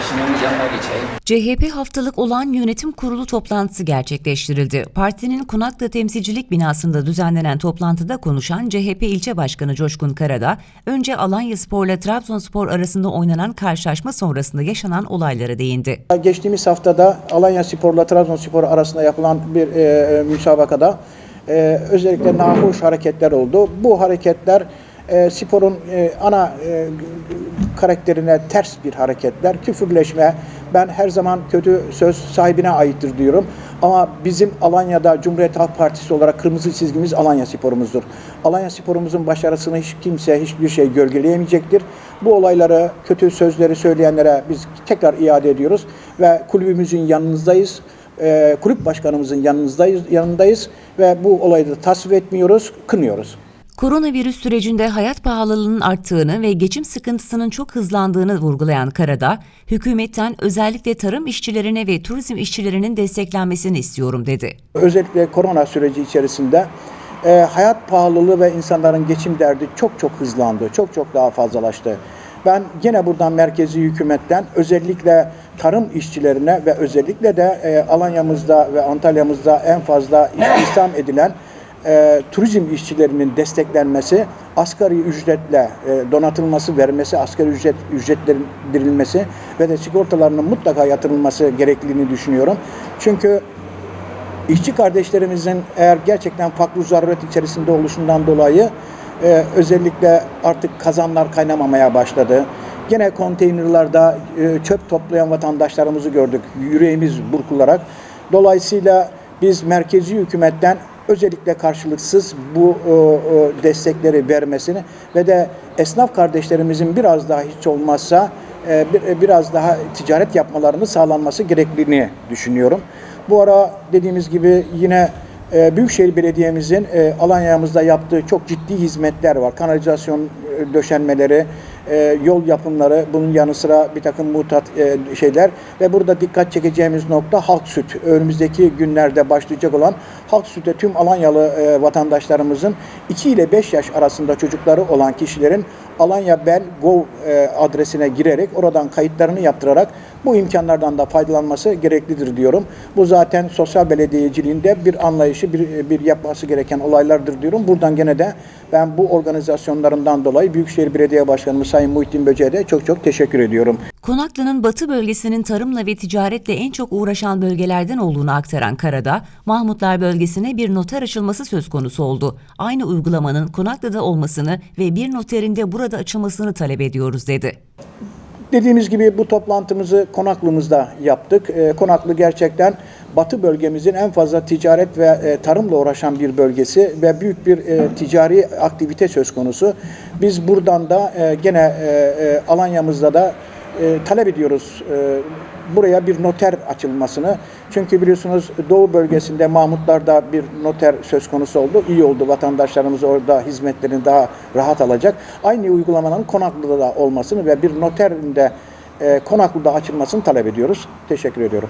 arkadaşımın yanına geçeyim. CHP haftalık olan yönetim kurulu toplantısı gerçekleştirildi. Partinin Konaklı Temsilcilik binasında düzenlenen toplantıda konuşan CHP ilçe başkanı Coşkun Karada, önce Alanya Spor'la Trabzonspor arasında oynanan karşılaşma sonrasında yaşanan olaylara değindi. Geçtiğimiz haftada Alanya Spor'la Trabzonspor arasında yapılan bir e, müsabakada e, özellikle nahoş hareketler oldu. Bu hareketler e, sporun e, ana e, karakterine ters bir hareketler. Küfürleşme, ben her zaman kötü söz sahibine aittir diyorum. Ama bizim Alanya'da Cumhuriyet Halk Partisi olarak kırmızı çizgimiz Alanya Spor'umuzdur. Alanya Spor'umuzun başarısını hiç kimse hiçbir şey gölgeleyemeyecektir. Bu olayları, kötü sözleri söyleyenlere biz tekrar iade ediyoruz ve kulübümüzün yanınızdayız. Ee, kulüp başkanımızın yanınızdayız, yanındayız ve bu olayı da tasvip etmiyoruz, kınıyoruz. Koronavirüs sürecinde hayat pahalılığının arttığını ve geçim sıkıntısının çok hızlandığını vurgulayan Karada, hükümetten özellikle tarım işçilerine ve turizm işçilerinin desteklenmesini istiyorum dedi. Özellikle korona süreci içerisinde e, hayat pahalılığı ve insanların geçim derdi çok çok hızlandı, çok çok daha fazlalaştı. Ben yine buradan merkezi hükümetten özellikle tarım işçilerine ve özellikle de e, Alanya'mızda ve Antalya'mızda en fazla istihdam edilen e, turizm işçilerinin desteklenmesi, asgari ücretle e, donatılması, vermesi, asgari ücret ücretlendirilmesi ve de sigortalarının mutlaka yatırılması gerekliliğini düşünüyorum. Çünkü İşçi kardeşlerimizin eğer gerçekten farklı zaruret içerisinde oluşundan dolayı e, özellikle artık kazanlar kaynamamaya başladı. Gene konteynerlarda e, çöp toplayan vatandaşlarımızı gördük yüreğimiz burkularak. Dolayısıyla biz merkezi hükümetten özellikle karşılıksız bu e, e, destekleri vermesini ve de esnaf kardeşlerimizin biraz daha hiç olmazsa e, bir- biraz daha ticaret yapmalarını sağlanması gerekliliğini düşünüyorum. Bu ara dediğimiz gibi yine Büyükşehir Belediye'mizin Alanya'mızda yaptığı çok ciddi hizmetler var. Kanalizasyon döşenmeleri, e, yol yapımları, bunun yanı sıra bir takım mutat e, şeyler ve burada dikkat çekeceğimiz nokta halk süt. Önümüzdeki günlerde başlayacak olan halk süte tüm Alanyalı e, vatandaşlarımızın 2 ile 5 yaş arasında çocukları olan kişilerin Alanya Bel Gov e, adresine girerek oradan kayıtlarını yaptırarak bu imkanlardan da faydalanması gereklidir diyorum. Bu zaten sosyal belediyeciliğinde bir anlayışı, bir, bir yapması gereken olaylardır diyorum. Buradan gene de ben bu organizasyonlarından dolayı Büyükşehir Belediye Başkanımız Sayın Muhittin Böce'ye de çok çok teşekkür ediyorum. Konaklı'nın batı bölgesinin tarımla ve ticaretle en çok uğraşan bölgelerden olduğunu aktaran Karada, Mahmutlar bölgesine bir noter açılması söz konusu oldu. Aynı uygulamanın Konaklı'da olmasını ve bir noterin de burada açılmasını talep ediyoruz dedi. Dediğimiz gibi bu toplantımızı Konaklımızda yaptık. Ee, Konaklı gerçekten Batı bölgemizin en fazla ticaret ve e, tarımla uğraşan bir bölgesi ve büyük bir e, ticari aktivite söz konusu. Biz buradan da e, gene e, e, Alanya'mızda da e, talep ediyoruz e, buraya bir noter açılmasını. Çünkü biliyorsunuz Doğu bölgesinde Mahmutlar'da bir noter söz konusu oldu. İyi oldu vatandaşlarımız orada hizmetlerini daha rahat alacak. Aynı uygulamanın Konaklı'da da olmasını ve bir noterin de Konaklı'da açılmasını talep ediyoruz. Teşekkür ediyorum.